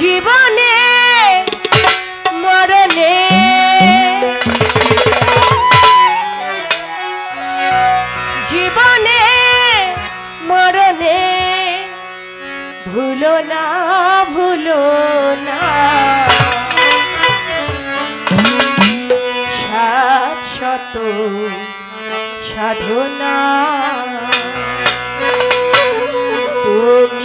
জীবনে মরণে। জীবনে মরণে ভুলো না ভুলো না। সাত শত সাধনা। তুমি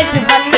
চট্টগ্রামে মাইজ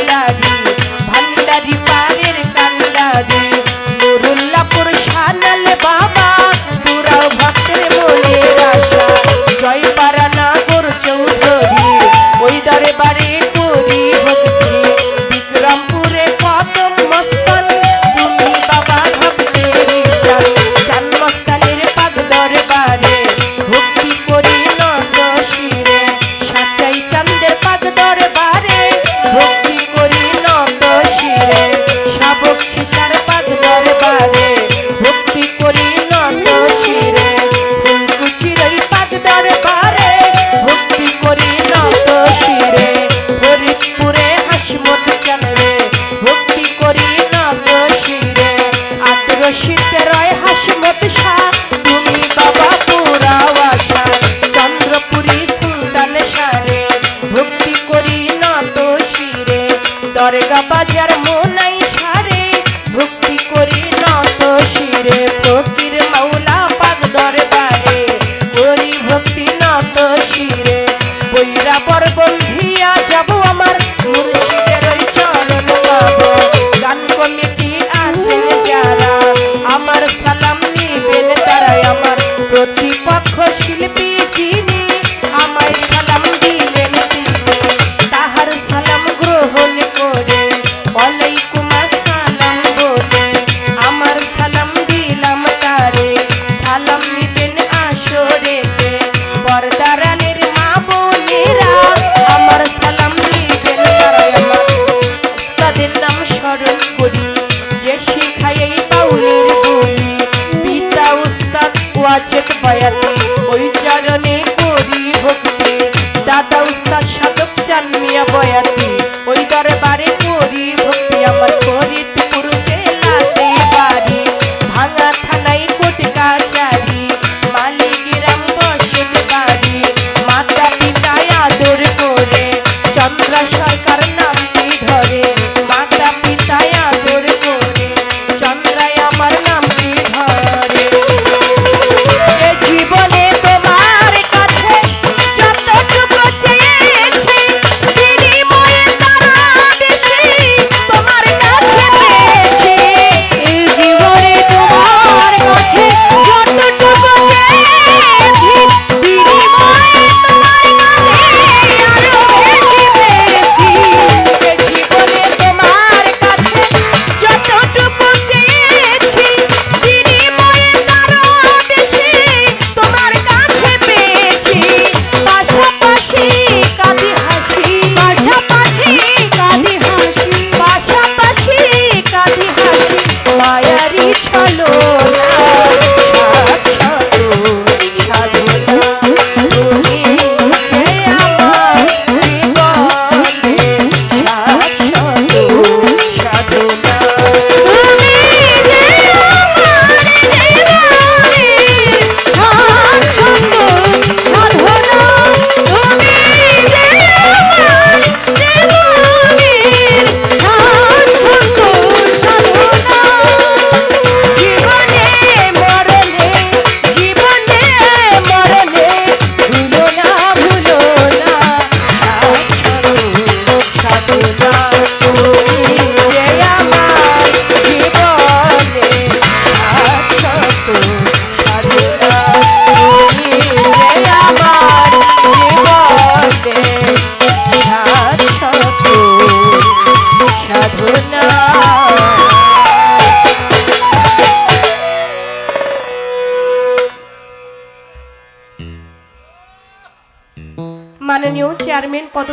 দরগা বাজার